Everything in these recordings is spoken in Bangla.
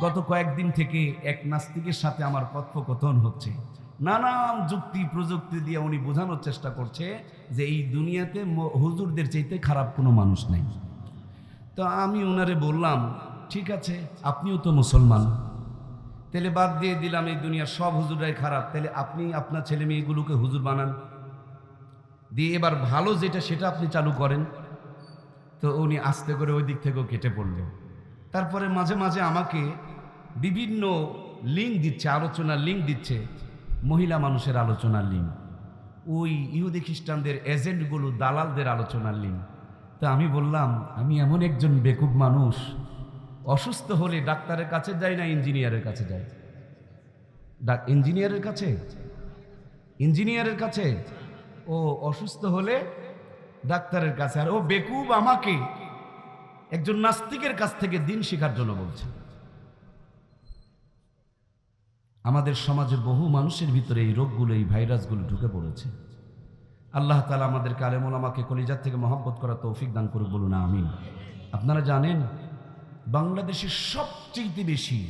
গত কয়েকদিন থেকে এক নাস্তিকের সাথে আমার কথোপকথন হচ্ছে। নানান যুক্তি, প্রযুক্তি দিয়ে উনি বোঝানোর চেষ্টা করছে যে এই দুনিয়াতে হুজুরদের চাইতে খারাপ কোনো মানুষ নেই। তো আমি ওনারে বললাম, ঠিক আছে, আপনিও তো মুসলমান। তাহলে বাদ দিয়ে দিলাম এই দুনিয়ার সব হুজুরাই খারাপ। তাহলে আপনি আপনার ছেলে মেয়েগুলোকে হুজুর বানান। দিয়ে এবার ভালো যেটা, সেটা আপনি চালু করেন। তো উনি আস্তে করে ওই দিক থেকেও কেটে পড়লেন। তারপরে মাঝে মাঝে আমাকে বিভিন্ন লিঙ্ক দিচ্ছে, আলোচনার লিঙ্ক দিচ্ছে, মহিলা মানুষের আলোচনার লিঙ্ক ওই ইহুদি খ্রিস্টানদের এজেন্টগুলো, দালালদের আলোচনার লিঙ্ক তা আমি বললাম, আমি এমন একজন বেকুব মানুষ, অসুস্থ হলে ডাক্তারের কাছে যাই না ইঞ্জিনিয়ারের কাছে যাই? ডাক, ইঞ্জিনিয়ারের কাছে? ইঞ্জিনিয়ারের কাছে। ও অসুস্থ হলে ডাক্তারের কাছে। আর ও বেকুব আমাকে একজন নাস্তিকের কাছ থেকে দিন শেখার জন্য বলছেন, আমাদের সমাজে বহু মানুষের ভিতরে এই রোগগুলো, এই ভাইরাসগুলো ঢুকে পড়েছে। আল্লাহ তালা আমাদের কালেমুল আমাকে কলিজার থেকে মহব্বত করা তৌফিক দান করে বলুন আমি আপনারা জানেন, বাংলাদেশের সবচেয়ে বেশি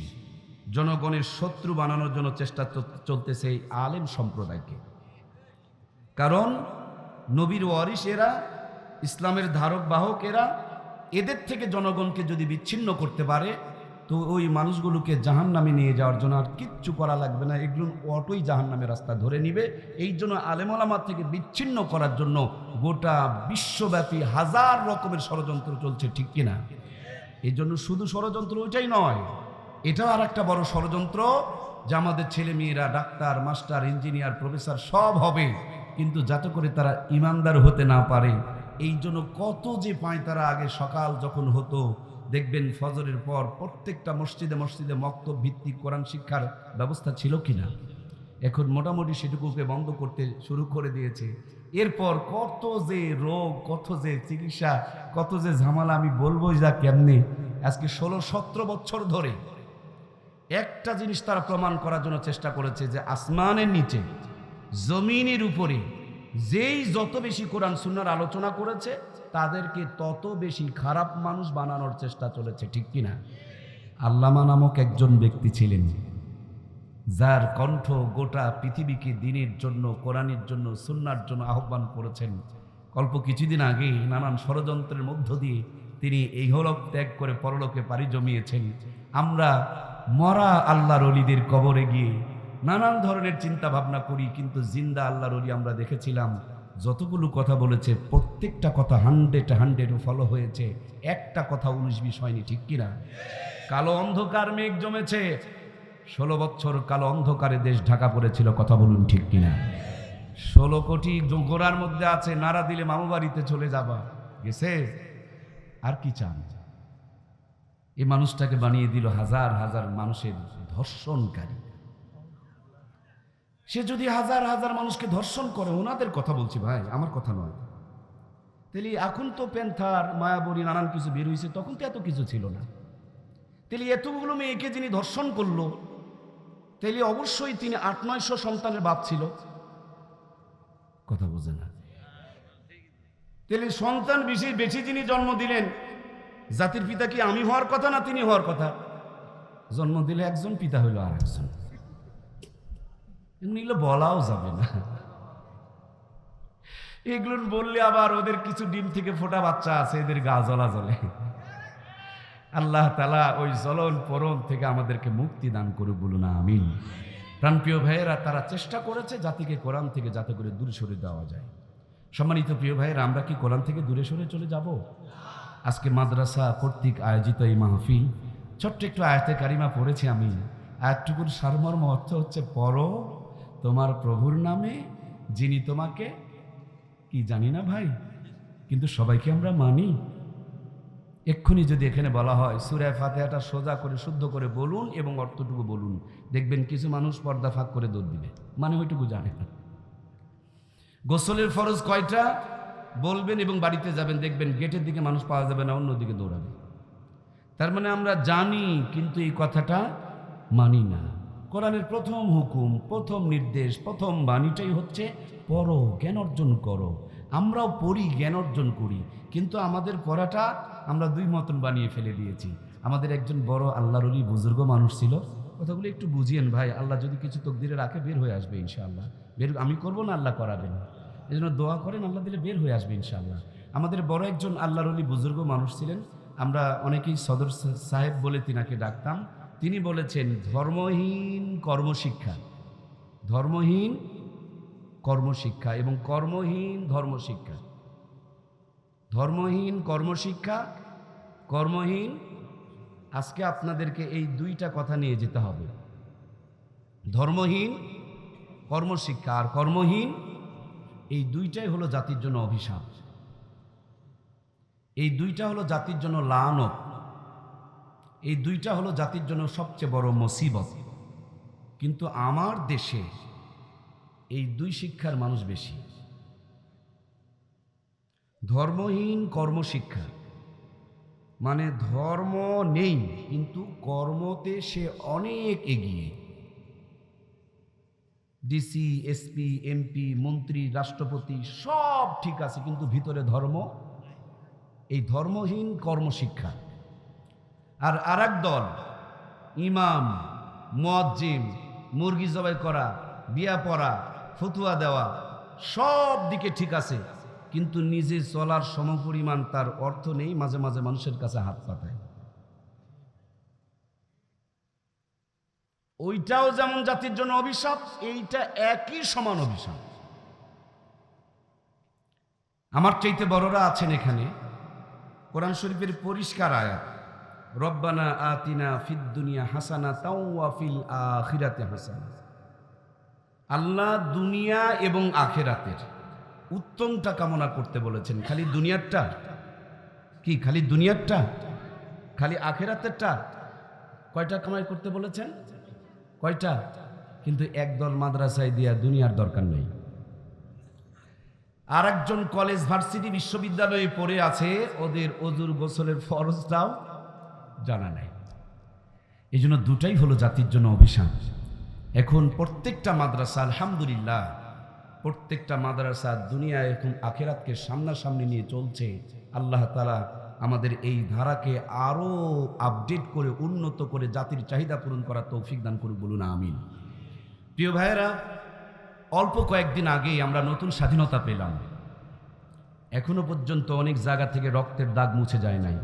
জনগণের শত্রু বানানোর জন্য চেষ্টা চলতেছে এই আলেম সম্প্রদায়কে। কারণ নবীর ওয়ারিস এরা, ইসলামের ধারক বাহক এরা এদের থেকে জনগণকে যদি বিচ্ছিন্ন করতে পারে, তো ওই মানুষগুলোকে জাহান নামে নিয়ে যাওয়ার জন্য আর কিচ্ছু করা লাগবে না। এগুলো অটোই জাহান নামের রাস্তা ধরে নিবে। এই জন্য আলেমলামার থেকে বিচ্ছিন্ন করার জন্য গোটা বিশ্বব্যাপী হাজার রকমের ষড়যন্ত্র চলছে, ঠিক কিনা? এই জন্য শুধু ষড়যন্ত্র ওইটাই নয়, এটাও আর একটা বড় ষড়যন্ত্র যে আমাদের ছেলে মেয়েরা ডাক্তার, মাস্টার, ইঞ্জিনিয়ার, প্রফেসর সব হবে। কিন্তু যাতে করে তারা ইমানদার হতে না পারে এই জন্য কত যে পায় তারা আগে সকাল যখন হতো, দেখবেন ফজরের পর প্রত্যেকটা মসজিদে মসজিদে মক্তব ভিত্তিক কোরআন শিক্ষার ব্যবস্থা ছিল কিনা? এখন মোটামুটি সেটুকুকে বন্ধ করতে শুরু করে দিয়েছে। এরপর কত যে রোগ, কত যে চিকিৎসা, কত যে ঝামেলা, আমি বলব যা কেমনে। আজকে ষোলো, সতেরো বছর ধরে একটা জিনিস তারা প্রমাণ করার জন্য চেষ্টা করেছে যে আসমানের নিচে, জমিনের উপরে যেই যত বেশি কোরআন সুন্নার আলোচনা করেছে, তাদেরকে তত বেশি খারাপ মানুষ বানানোর চেষ্টা চলেছে, ঠিক কিনা? আল্লামা নামক একজন ব্যক্তি ছিলেন, যার কণ্ঠ গোটা পৃথিবীকে দিনের জন্য, কোরআনের জন্য সুন্নার জন্য আহ্বান করেছেন। অল্প কিছুদিন আগে নানান ষড়যন্ত্রের মধ্য দিয়ে তিনি এই হলক ত্যাগ করে পরলোকে পাড়ি জমিয়েছেন। আমরা মরা আল্লাহর অলিদের কবরে গিয়ে নানান ধরনের চিন্তা ভাবনা করি, কিন্তু জিন্দা আল্লাহর অলি আমরা দেখেছিলাম, যতগুলো কথা বলেছে, প্রত্যেকটা কথা হান্ড্রেড হান্ড্রেড ফলো হয়েছে, একটা কথা উনিশ বিশ হয়নি, ঠিক কিনা কালো অন্ধকার মেঘ জমেছে, ষোলো বছর কালো অন্ধকারে দেশ ঢাকা পড়েছিল, কথা বলুন ঠিক কিনা ষোলো কোটি গোড়ার মধ্যে আছে, নাড়া দিলে মামু বাড়িতে চলে যাবা, গেছে? আর কি চান? এই মানুষটাকে বানিয়ে দিল হাজার হাজার মানুষের ধর্ষণকারী। সে যদি হাজার হাজার মানুষকে ধর্ষণ করে, ওনাদের কথা বলছি ভাই, আমার কথা নয়। তেলি, এখন তো প্যান্থার মায়াবরী, নানান কিছু বের হয়েছে তখন তো এত কিছু ছিল না। তাহলে এতগুলো মেয়েকে যিনি ধর্ষণ করল তাহলে অবশ্যই তিনি আট, নয়শো সন্তানের বাপ ছিল। কথা বোঝে না। তাহলে সন্তান বেশি বেশি যিনি জন্ম দিলেন, জাতির পিতা কি আমি হওয়ার কথা না তিনি হওয়ার কথা? জন্ম দিলে একজন, পিতা হইল আর একজন এগুলো বলাও যাবে না। এগুলো বললে আবার ওদের কিছু ডিম থেকে ফোটা বাচ্চা আছে, এদের গা জ্বলা জ্বলে। আল্লাহ তালা ওই জ্বলন পরন থেকে আমাদেরকে মুক্তি দান করে বলুন, আমিন। প্রাণপ্রিয় ভাইয়েরা, তারা চেষ্টা করেছে জাতিকে কোরআন থেকে যাতে করে দূরে সরে দেওয়া যায়। সম্মানিত প্রিয় ভাইয়েরা, আমরা কি কোরআন থেকে দূরে সরে চলে যাব? আজকে মাদ্রাসা কর্তৃক আয়োজিত এই মাহফিল, ছোট্ট একটু আয়তে কারিমা পড়েছি আমি। আয়াতটুকুর সারমর্ম অর্থ হচ্ছে পড়ো তোমার প্রভুর নামে যিনি তোমাকে, কি জানি না ভাই, কিন্তু সবাইকে আমরা মানি। এক্ষুনি যদি এখানে বলা হয় সুরায় ফাতেহাটা সোজা করে, শুদ্ধ করে বলুন এবং অর্থটুকু বলুন। দেখবেন কিছু মানুষ পর্দা ফাঁক করে দৌড় দিবে। মানে ওইটুকু জানে না। গোসলের ফরজ কয়টা? বলবেন এবং বাড়িতে যাবেন, দেখবেন গেটের দিকে মানুষ পাওয়া যাবে না, অন্যদিকে দৌড়াবে। তার মানে আমরা জানি, কিন্তু এই কথাটা মানি না। কোরআনের প্রথম হুকুম, প্রথম নির্দেশ, প্রথম বাণীটাই হচ্ছে পড়ো, জ্ঞান অর্জন করো। আমরাও পড়ি, জ্ঞান অর্জন করি। কিন্তু আমাদের পড়াটা আমরা দুই মতন বানিয়ে ফেলে দিয়েছি। আমাদের একজন বড় আল্লাহর অলি বুজুর্গ মানুষ ছিল। কথাগুলো একটু বুঝিয়েন ভাই, আল্লাহ যদি কিছু তকদিরে রাখে বের হয়ে আসবে ইনশাআল্লাহ। বের, আমি করব না আল্লাহ করাবেন? এই জন্য দোয়া করেন, আল্লাহ দিলে বের হয়ে আসবে ইনশাআল্লাহ। আমাদের বড় একজন আল্লাহরলি বুজুর্গ মানুষ ছিলেন। আমরা অনেকেই সদর সাহেব বলে তিনাকে ডাকতাম। তিনি বলেছেন, ধর্মহীন কর্মশিক্ষা। ধর্মহীন কর্মশিক্ষা এবং কর্মহীন ধর্মশিক্ষা। ধর্মহীন কর্মশিক্ষা, কর্মহীন, আজকে আপনাদেরকে এই দুইটা কথা নিয়ে যেতে হবে। ধর্মহীন কর্মশিক্ষা আর কর্মহীন, এই দুইটাই হলো জাতির জন্য অভিশাপ। এই দুইটা হলো জাতির জন্য লানত। এই দুইটা হলো জাতির জন্য সবচেয়ে বড় মুসিবত। কিন্তু আমার দেশে এই দুই শিক্ষার মানুষ বেশি। ধর্মহীন কর্মশিক্ষা। মানে ধর্ম নেই, কিন্তু কর্মতে সে অনেক এগিয়ে। ডিসি এসপি এমপি মন্ত্রী, রাষ্ট্রপতি সব ঠিক আছে, কিন্তু ভিতরে ধর্ম? এই ধর্মহীন কর্মশিক্ষা। আর আরেক দল, ইমাম মুয়াজ্জিম মুরগি জবাই করা, বিয়া পড়া, ফতুয়া দেওয়া, সব দিকে ঠিক আছে, কিন্তু নিজে চলার সমপরিমাণ তার অর্থ নেই, মাঝে মাঝে মানুষের কাছে হাত পাতায়। ওইটাও যেমন জাতির জন্য অভিশাপ, এইটা একই সমান অভিশাপ। আমার চাইতে বড়রা আছেন এখানে, কোরআন শরীফের পরিষ্কার আয়াত। রব্বানা আতিনা ফিদ দুনিয়া হাসানা তাও ফিল আখিরাতে হাসানা। আল্লাহ দুনিয়া এবং আখেরাতের উত্তমটা কামনা করতে বলেছেন। খালি দুনিয়ারটা? কি, খালি দুনিয়ারটা? খালি আখেরাতেরটা? কয়টা কামাই করতে বলেছেন? কয়টা? কিন্তু একদল মাদ্রাসায় দিয়া দুনিয়ার দরকার নেই। আর একজন কলেজ ভার্সিটি বিশ্ববিদ্যালয়ে পড়ে আছে, ওদের অজুর গোসলের ফরজটাও জানা নাই। এই জন্য দুটাই হলো জাতির জন্য অভিশাপ। এখন প্রত্যেকটা মাদ্রাসা, আলহামদুলিল্লাহ, প্রত্যেকটা মাদ্রাসা দুনিয়া এখন আখেরাতকে সামনাসামনি নিয়ে চলছে। আল্লাহ তালা আমাদের এই ধারাকে আরও আপডেট করে, উন্নত করে জাতির চাহিদা পূরণ করার তৌফিক দান করুক বলুন, আমিন। প্রিয় ভাইয়েরা, অল্প কয়েকদিন আগেই আমরা নতুন স্বাধীনতা পেলাম। এখনও পর্যন্ত অনেক জায়গা থেকে রক্তের দাগ মুছে যায় নাই।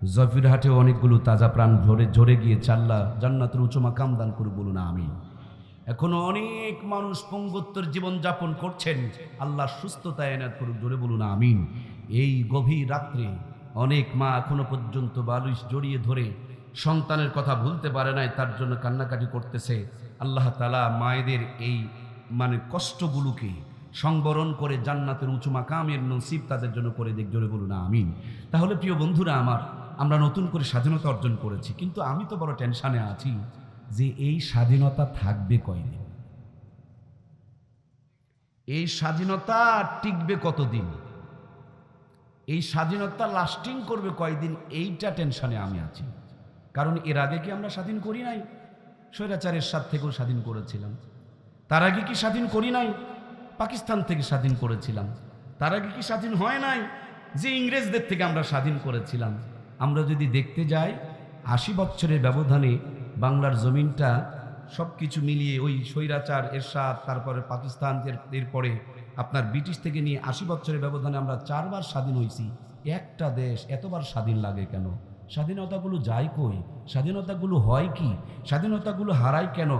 জফিরহাটেও অনেকগুলো তাজা প্রাণ ঝরে ঝরে গিয়ে চাল্লা জান্নাতের উঁচু মাকাম দান করে বলুন আমি এখনও অনেক মানুষ পঙ্গুত্তর জীবনযাপন করছেন। আল্লাহ সুস্থতা এনাত করুক, জোরে বলুন, আমিন। এই গভীর রাত্রে অনেক মা এখনও পর্যন্ত বালুইশ জড়িয়ে ধরে সন্তানের কথা ভুলতে পারে নাই, তার জন্য কান্নাকাটি করতেছে। আল্লাহ তালা মায়েদের এই মানে কষ্টগুলোকে সংবরণ করে জান্নাতের উঁচু মাকামের নসিব তাদের জন্য করে দেখ জোরে বলুন, আমিন। তাহলে প্রিয় বন্ধুরা আমার আমরা নতুন করে স্বাধীনতা অর্জন করেছি। কিন্তু আমি তো বড় টেনশানে আছি যে এই স্বাধীনতা থাকবে কয়দিন? এই স্বাধীনতা টিকবে কতদিন? এই স্বাধীনতা লাস্টিং করবে কয়দিন? এইটা টেনশনে আমি আছি। কারণ এর আগে কি আমরা স্বাধীন করি নাই? স্বৈরাচারের সাথ থেকেও স্বাধীন করেছিলাম। তার আগে কি স্বাধীন করি নাই? পাকিস্তান থেকে স্বাধীন করেছিলাম। তার আগে কি স্বাধীন হয় নাই? যে ইংরেজদের থেকে আমরা স্বাধীন করেছিলাম। আমরা যদি দেখতে যাই, আশি বছরের ব্যবধানে বাংলার জমিনটা সব কিছু মিলিয়ে ওই স্বৈরাচার, এরশাদ, তারপরে পাকিস্তান এরপরে আপনার ব্রিটিশ থেকে নিয়ে আশি বছরের ব্যবধানে আমরা চারবার স্বাধীন হয়েছি একটা দেশ এতবার স্বাধীন লাগে কেন? স্বাধীনতাগুলো যায় কই? স্বাধীনতাগুলো হয় কি? স্বাধীনতাগুলো হারায় কেন?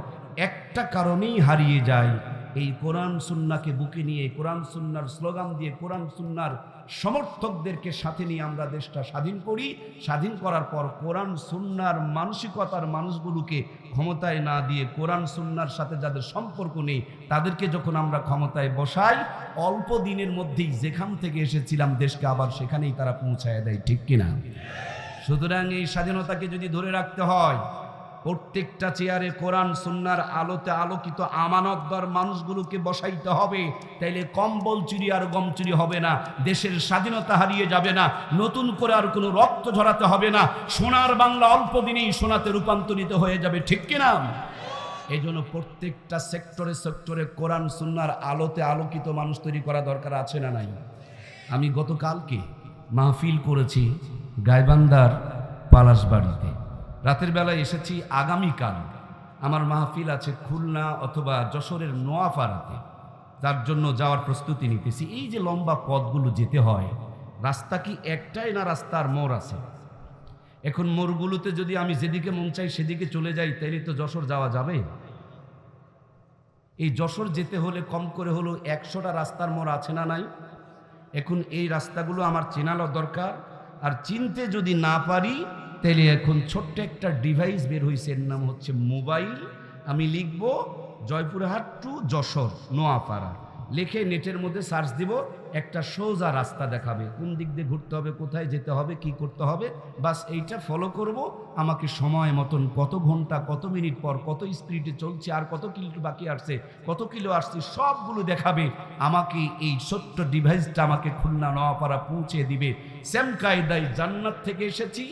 একটা কারণেই হারিয়ে যায়। এই কোরআন সুন্নাকে বুকে নিয়ে, কোরআন সুন্নার স্লোগান দিয়ে, কোরআন সুন্নার সমর্থকদেরকে সাথে নিয়ে আমরা দেশটা স্বাধীন করি, স্বাধীন করার পর কোরআন, সুন্নার মানসিকতার মানুষগুলোকে ক্ষমতায় না দিয়ে কোরআন, সুন্নার সাথে যাদের সম্পর্ক নেই, তাদেরকে যখন আমরা ক্ষমতায় বসাই, অল্প দিনের মধ্যেই যেখান থেকে এসেছিলাম, দেশকে আবার সেখানেই তারা পৌঁছায় দেয়, ঠিক কিনা? সুতরাং এই স্বাধীনতাকে যদি ধরে রাখতে হয় প্রত্যেকটা চেয়ারে কোরআন, সুন্নার আলোতে আলোকিত আমানতদার মানুষগুলোকে বসাইতে হবে। তাইলে কম্বল চুরি আর গম চুরি হবে না, দেশের স্বাধীনতা হারিয়ে যাবে না, নতুন করে আর কোনো রক্ত ঝরাতে হবে না, সোনার বাংলা অল্প দিনেই সোনাতে রূপান্তরিত হয়ে যাবে, ঠিক কিনা এই জন্য প্রত্যেকটা সেক্টরে সেক্টরে কোরআন, সুন্নার আলোতে আলোকিত মানুষ তৈরি করা দরকার আছে না নাই? আমি গতকালকে মাহফিল করেছি গাইবান্দার পালাসবাড়িতে রাতের বেলায় এসেছি আগামীকাল। আমার মাহফিল আছে খুলনা অথবা যশোরের নোয়াপাড়াতে। তার জন্য যাওয়ার প্রস্তুতি নিতেছি। এই যে লম্বা পথগুলো যেতে হয়, রাস্তা কি একটাই না রাস্তার মোড় আছে? এখন মোড়গুলোতে যদি আমি যেদিকে মন চাই সেদিকে চলে যাই, তাইলে তো যশোর যাওয়া যাবে? এই যশোর যেতে হলে কম করে হলো একশোটা রাস্তার মোড় আছে না নাই? এখন এই রাস্তাগুলো আমার চেনালো দরকার। আর চিনতে যদি না পারি তাহলে এখন ছোট্ট একটা ডিভাইস বের হয়েছে এর নাম হচ্ছে মোবাইল। আমি লিখব জয়পুরহাট টু যশোর, নোয়াপাড়া। লিখে নেটের মধ্যে সার্চ দিব, একটা সোজা রাস্তা দেখাবে। কোন দিক দিয়ে ঘুরতে হবে, কোথায় যেতে হবে, কি করতে হবে, বাস এইটা ফলো করব। আমাকে সময় মতন কত ঘণ্টা, কত মিনিট পর কত স্পিডে চলছে, আর কত কিলো বাকি আসছে, কত কিলো আসছে, সবগুলো দেখাবে। আমাকে এই ছোট্ট ডিভাইসটা আমাকে খুলনা নওয়াপাড়া পৌঁছে দিবে। সেম কায়দায় জান্নাত থেকে এসেছি।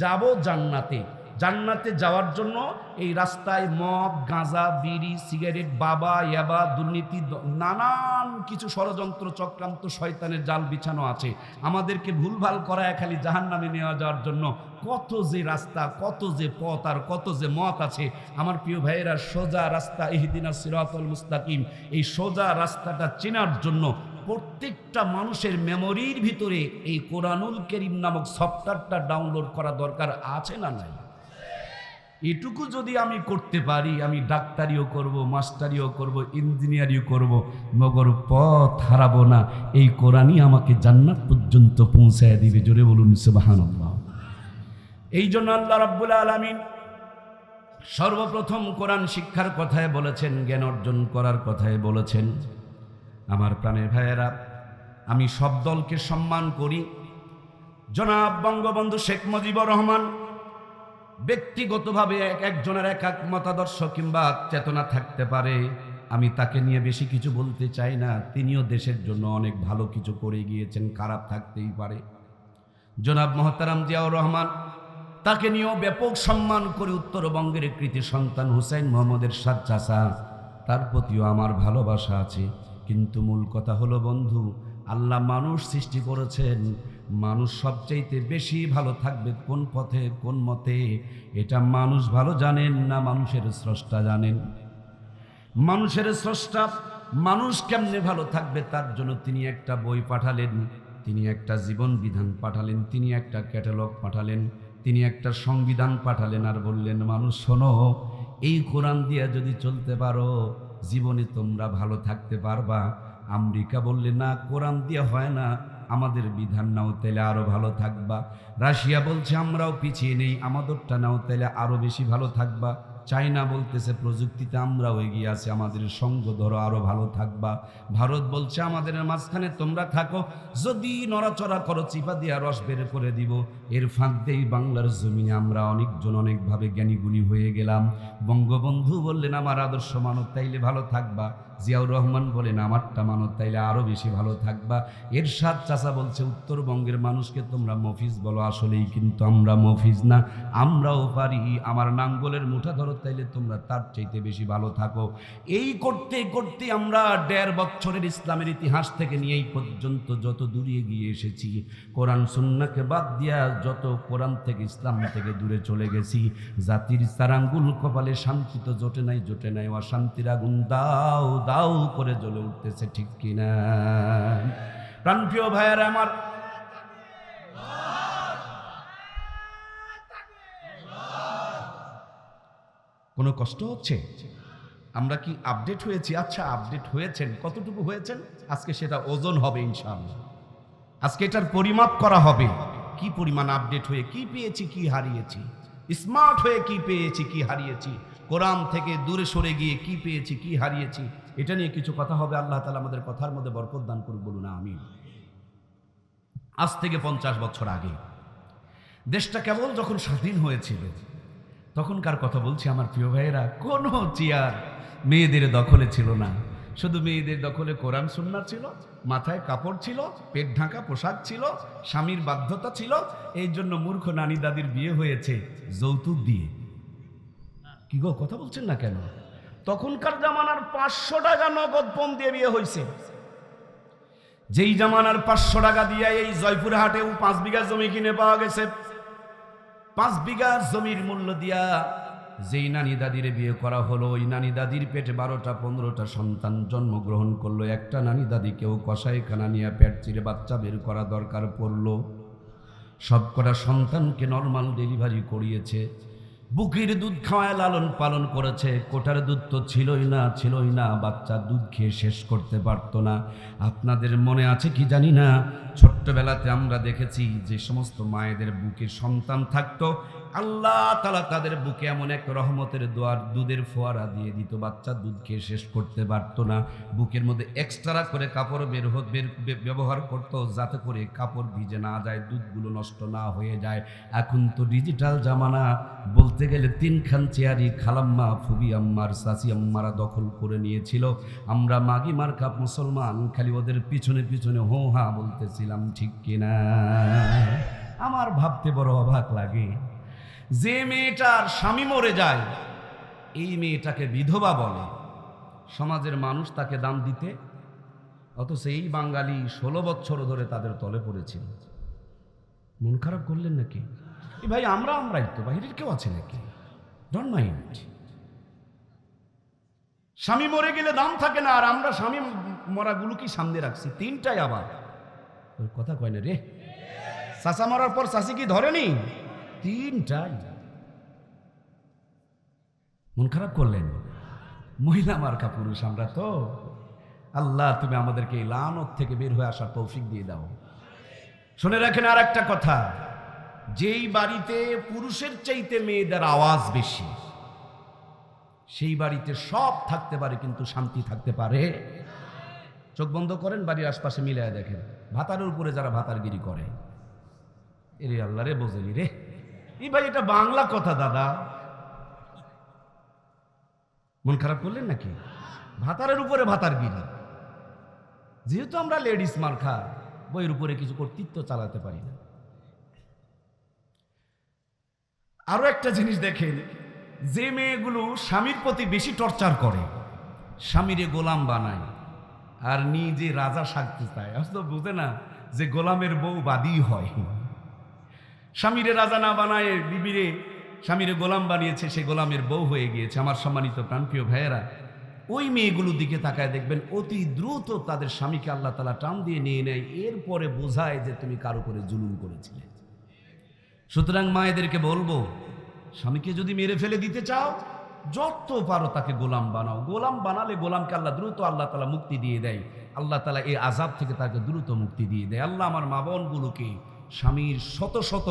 যাব জান্নাতে। জান্নাতে যাওয়ার জন্য এই রাস্তায় মদ, গাঁজা, বিড়ি, সিগারেট, বাবা, ইয়াবা, দুর্নীতি নানান কিছু ষড়যন্ত্র, চক্রান্ত, শয়তানের জাল বিছানো আছে। আমাদেরকে ভুলভাল করায় খালি জাহান নামে নেওয়া যাওয়ার জন্য কত যে রাস্তা, কত যে পথ আর কত যে মত আছে। আমার প্রিয় ভাইয়েরা, সোজা রাস্তা ইহদিনা সিরাতুল মুস্তাকিম। এই সোজা রাস্তাটা চেনার জন্য প্রত্যেকটা মানুষের মেমোরির ভিতরে এই কোরআনুল করিম নামক সফটওয়্যারটা ডাউনলোড করা দরকার আছে না নাই? এটুকু যদি আমি করতে পারি, আমি ডাক্তারিও করব, মাস্টারিও করব ইঞ্জিনিয়ারিও করব মগর পথ হারাবো না। এই কোরআনই আমাকে জান্নাত পর্যন্ত পৌঁছায় দিবে, জোরে বলুন সুবাহান এই জন্য আল্লাহ রাব্বুল আলামিন সর্বপ্রথম কোরআন শিক্ষার কথায় বলেছেন, জ্ঞান অর্জন করার কথায় বলেছেন। আমার প্রাণের ভাইয়েরা, আমি সব দলকে সম্মান করি। জনাব বঙ্গবন্ধু শেখ মুজিবুর রহমান, ব্যক্তিগতভাবে এক একজনের এক এক মতাদর্শ কিংবা চেতনা থাকতে পারে, আমি তাকে নিয়ে বেশি কিছু বলতে চাই না। তিনিও দেশের জন্য অনেক ভালো কিছু করে গিয়েছেন, খারাপ থাকতেই পারে। জনাব মহতারাম জিয়াউর রহমান, তাকে নিয়েও ব্যাপক সম্মান করে উত্তরবঙ্গের কৃতি সন্তান হুসাইন মোহাম্মদের চাষা তার প্রতিও আমার ভালোবাসা আছে। কিন্তু মূল কথা হলো, বন্ধু, আল্লাহ মানুষ সৃষ্টি করেছেন। মানুষ সবচাইতে বেশি ভালো থাকবে কোন পথে, কোন মতে, এটা মানুষ ভালো জানেন না মানুষের স্রষ্টা জানেন। মানুষের স্রষ্টা মানুষ কেমনে ভালো থাকবে তার জন্য তিনি একটা বই পাঠালেন, তিনি একটা জীবন বিধান পাঠালেন, তিনি একটা ক্যাটালগ পাঠালেন, তিনি একটা সংবিধান পাঠালেন আর বললেন, মানুষ শোনো, এই কোরআন দিয়া যদি চলতে পারো জীবনে তোমরা ভালো থাকতে পারবা। আমেরিকা বললে, না, কোরআন দিয়ে হয় না। আমাদের বিধান নাও তাহলে আরও ভালো থাকবা। রাশিয়া বলছে, আমরাও পিছিয়ে নেই। আমাদেরটা নাও তাহলে আরও বেশি ভালো থাকবা। চায়না বলতেছে, প্রযুক্তিতে আমরাও এগিয়ে আছি, আমাদের সঙ্গ ধরো আরও ভালো থাকবা। ভারত বলছে, আমাদের মাঝখানে তোমরা থাকো, যদি নড়াচড়া করো, চিপা দিয়া রস বের করে দিব। এর ফাঁক দিয়েই বাংলার জমিনে আমরা অনেকজন অনেকভাবে জ্ঞানীগুণী হয়ে গেলাম। বঙ্গবন্ধু বললেন, আমার আদর্শ মানব, তাইলে ভালো থাকবা। জিয়াউর রহমান বলেন, আমারটা মানত, তাইলে আরও বেশি ভালো থাকবা। এর এরশাদ চাচা বলছে, উত্তরবঙ্গের মানুষকে তোমরা মফিজ বলো, আসলেই কিন্তু আমরা মফিজ না। আমরাও পারি, আমার নাঙ্গলের মুঠা ধরো, তাইলে তোমরা তার চাইতে বেশি ভালো থাকো। এই করতে করতে আমরা দেড় বছরের ইসলামের ইতিহাস থেকে নিয়ে এই পর্যন্ত যত দূরে গিয়ে এসেছি, কোরআন সুন্নাকে বাদ দিয়া যত কোরআন থেকে, ইসলাম থেকে দূরে চলে গেছি। জাতির সারাঙ্গুল কপালে শান্তি তো জোটে নাই জোটে নাই, অশান্তির আগুন দাও দাও করে জ্বলে উঠতেছে, ঠিক কিনা? প্রাণপ্রিয় ভাইয়ার আমার, কোনো কষ্ট হচ্ছে? আমরা কি আপডেট হয়েছি? আচ্ছা আপডেট হয়েছেন। কতটুকু হয়েছেন? আজকে সেটা ওজন হবে ইনশাআল্লাহ। আজকে এটার পরিমাপ করা হবে। কি পরিমাণ আপডেট হয়ে, কি পেয়েছি, কি হারিয়েছি? স্মার্ট হয়ে কি পেয়েছি, কি হারিয়েছি? কোরআন থেকে দূরে সরে গিয়ে কি পেয়েছি, কি হারিয়েছি, এটা নিয়ে কিছু কথা হবে। আল্লাহ তালা আমাদের কথার মধ্যে বরকত দান করুক বলুন আমি আজ থেকে পঞ্চাশ বছর আগে, দেশটা কেবল যখন স্বাধীন হয়েছিল, তখনকার কথা বলছি আমার প্রিয় ভাইয়েরা, কোনো চেয়ার মেয়েদের দখলে ছিল না। শুধু মেয়েদের দখলে কোরআন সুন্নাহ ছিল, মাথায় কাপড় ছিল, পেট ঢাকা, পোশাক ছিল, স্বামীর বাধ্যতা ছিল, এই জন্য মূর্খ নানি দাদির বিয়ে হয়েছে যৌতুক দিয়ে। কি গো, কথা বলছেন না কেন? তখনকার জামানার পাঁচশো টাকা নগদ পণ দিয়ে বিয়ে হয়েছে যেই জামানার পাঁচশো টাকা দিয়ে এই জয়পুর হাটেও পাঁচ বিঘা জমি কিনে পাওয়া গেছে। পাঁচ বিঘা জমির মূল্য দিয়া যেই নানি দাদির বিয়ে করা হলো, ওই নানি দাদির পেটে বারোটা, পনেরোটা সন্তান জন্মগ্রহণ করল। একটা নানি দাদিকেও কষাইখানা নিয়ে পেট চিরে বাচ্চা বের করা দরকার পড়ল। সবকটা সন্তানকে নর্মাল ডেলিভারি করিয়েছে। বুকের দুধ খাওয়ায় লালন পালন করেছে। কোটার দুধ তো ছিলই না ছিলই না। বাচ্চা দুধ খেয়ে শেষ করতে পারত না। আপনাদের মনে আছে কি জানি না? ছোট্টবেলাতে আমরা দেখেছি যে সমস্ত মায়েদের বুকে সন্তান থাকতো। আল্লাহ তালা তাদের বুকে এমন এক রহমতের দোয়ার দুধের ফোয়ারা দিয়ে দিত। বাচ্চা দুধ খেয়ে শেষ করতে পারতো না। বুকের মধ্যে এক্সট্রা করে কাপড় বের বের ব্যবহার করতো যাতে করে কাপড় ভিজে না যায়, দুধগুলো নষ্ট না হয়ে যায়। এখন তো ডিজিটাল জামানা। বলতে গেলে তিনখান চেয়ারি খালাম্মা, ফুবি আম্মার, সাসি আম্মারা দখল করে নিয়েছিল। আমরা মাগি মার্কা মুসলমান, খালি ওদের পিছনে পিছনে হো হা বলতেছিলাম, ঠিক কিনা? আমার ভাবতে বড় অবাক লাগে। যে মেয়েটার স্বামী মরে যায়, এই মেয়েটাকে বিধবা বলে। সমাজের মানুষ তাকে দাম দিতে, অথচ এই বাঙালি ষোলো বছর ধরে তাদের তলে পড়েছিল। মন খারাপ করলেন নাকি? ভাই, আমরা আমরাই তো, বাহিরের কেউ আছে নাকি? ডোন্ট মাইন্ড স্বামী মরে গেলে দাম থাকে না, আর আমরা স্বামী মরাগুলো কি সামনে রাখছি? তিনটাই আবার। ওর কথা কয় না রে? চাষা মরার পর চাষি কি ধরেনি? তিনটাই মন খারাপ করলেন? মহিলা মার্কা পুরুষ, আমরা তো। আল্লাহ, তুমি আমাদেরকে এই লানত থেকে বের হয়ে আসার তৌফিক দিয়ে দাও। শুনে রাখেন আর একটা কথা। যেই বাড়িতে পুরুষের চাইতে মেয়েদের আওয়াজ বেশি, সেই বাড়িতে সব থাকতে পারে, কিন্তু শান্তি থাকতে পারে। চোখ বন্ধ করেন, বাড়ির আশপাশে মিলায় দেখেন। ভাতারের উপরে যারা ভাতারগিরি করে, এরে আল্লাহ রে বোঝেনি রে। এই ভাই, এটা বাংলা কথা, দাদা। মন খারাপ করলেন নাকি? ভাতারের উপরে ভাতারগিরি যেহেতু আমরা লেডিস মার্খা বইয়ের উপরে কিছু কর্তৃত্ব চালাতে পারি না। আরও একটা জিনিস দেখেন, যে মেয়েগুলো স্বামীর প্রতি বেশি টর্চার করে, স্বামীরে গোলাম বানায়, আর নিজে রাজা সাজতে চায়। আসলে বুঝে না যে গোলামের বউ বাদী হয়। স্বামীরে রাজা না বানায় বিবিরে স্বামীরে গোলাম বানিয়েছে, সে গোলামের বউ হয়ে গিয়েছে। আমার সম্মানিত প্রাণপ্রিয় ভাইয়েরা, ওই মেয়েগুলোর দিকে তাকায় দেখবেন অতি দ্রুত তাদের স্বামীকে আল্লাহ তালা টান দিয়ে নিয়ে নেয়, এরপরে বোঝায় যে তুমি কারও করে জুলুম করেছিলে। সুতরাং মায়েদেরকে বলব, স্বামীকে যদি মেরে ফেলে দিতে চাও, যত পারো তাকে গোলাম বানাও। গোলাম বানালে গোলামকে আল্লাহ দ্রুত আল্লাহ তালা মুক্তি দিয়ে দেয়। আল্লাহ তালা এই আজাব থেকে তাকে দ্রুত মুক্তি দিয়ে দেয়। আল্লাহ আমার মা বোনগুলোকে স্বামীর শত শত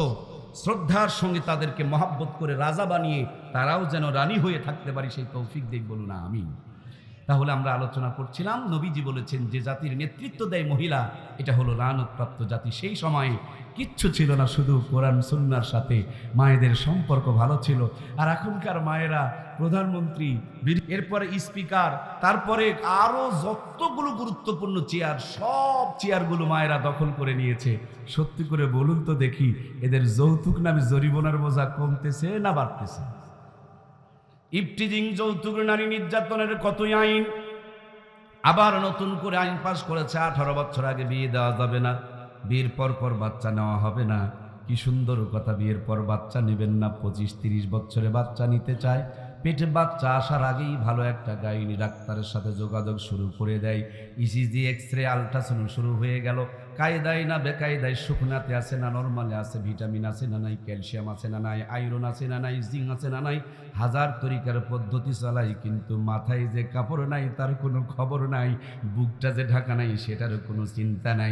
শ্রদ্ধার সঙ্গে তাদেরকে মহাব্বত করে রাজা বানিয়ে তারাও যেন রানী হয়ে থাকতে পারি, সেই তৌফিক দেখ বলুন না আমি তাহলে আমরা আলোচনা করছিলাম, নবীজি বলেছেন যে জাতির নেতৃত্ব দেয় মহিলা, এটা হলো লানতপ্রাপ্ত জাতি। সেই সময়ে কিচ্ছু ছিল না, শুধু কোরআন, সুন্নার সাথে মায়েদের সম্পর্ক ভালো ছিল। আর এখনকার মায়েরা প্রধানমন্ত্রী এরপরে স্পিকার, তারপরে আরও যতগুলো গুরুত্বপূর্ণ চেয়ার, সব চেয়ারগুলো মায়েরা দখল করে নিয়েছে। সত্যি করে বলুন তো দেখি, এদের যৌতুক নামে জরিমানার বোঝা কমতেছে না বাড়তেছে? ইফটিজিং যৌতুক নারী নির্যাতনের কতই আইন? আবার নতুন করে আইন পাশ করেছে, আঠারো বছর আগে বিয়ে দেওয়া যাবে না, বিয়ের পর পর বাচ্চা নেওয়া হবে না। কি সুন্দর কথা, বিয়ের পর বাচ্চা নেবেন না, পঁচিশ তিরিশ বছরে বাচ্চা নিতে চায়। পেটে বাচ্চা আসার আগেই ভালো একটা গাইনি ডাক্তারের সাথে যোগাযোগ শুরু করে দেয়। ইসিজি এক্স রে আলট্রাসাউন্ড শুরু হয়ে গেল কায়দায় না বেকায়দায় শুকনাতে আছে না নর্মালে আছে, ভিটামিন আছে না নাই, ক্যালসিয়াম আছে না নাই, আয়রন আছে না নাই, জিঙ্ক আছে না নাই, হাজার তরিকার পদ্ধতি চালাই কিন্তু মাথায় যে কাপড় নাই তার কোনো খবর নাই, বুকটা যে ঢাকা নাই সেটারও কোনো চিন্তা নাই।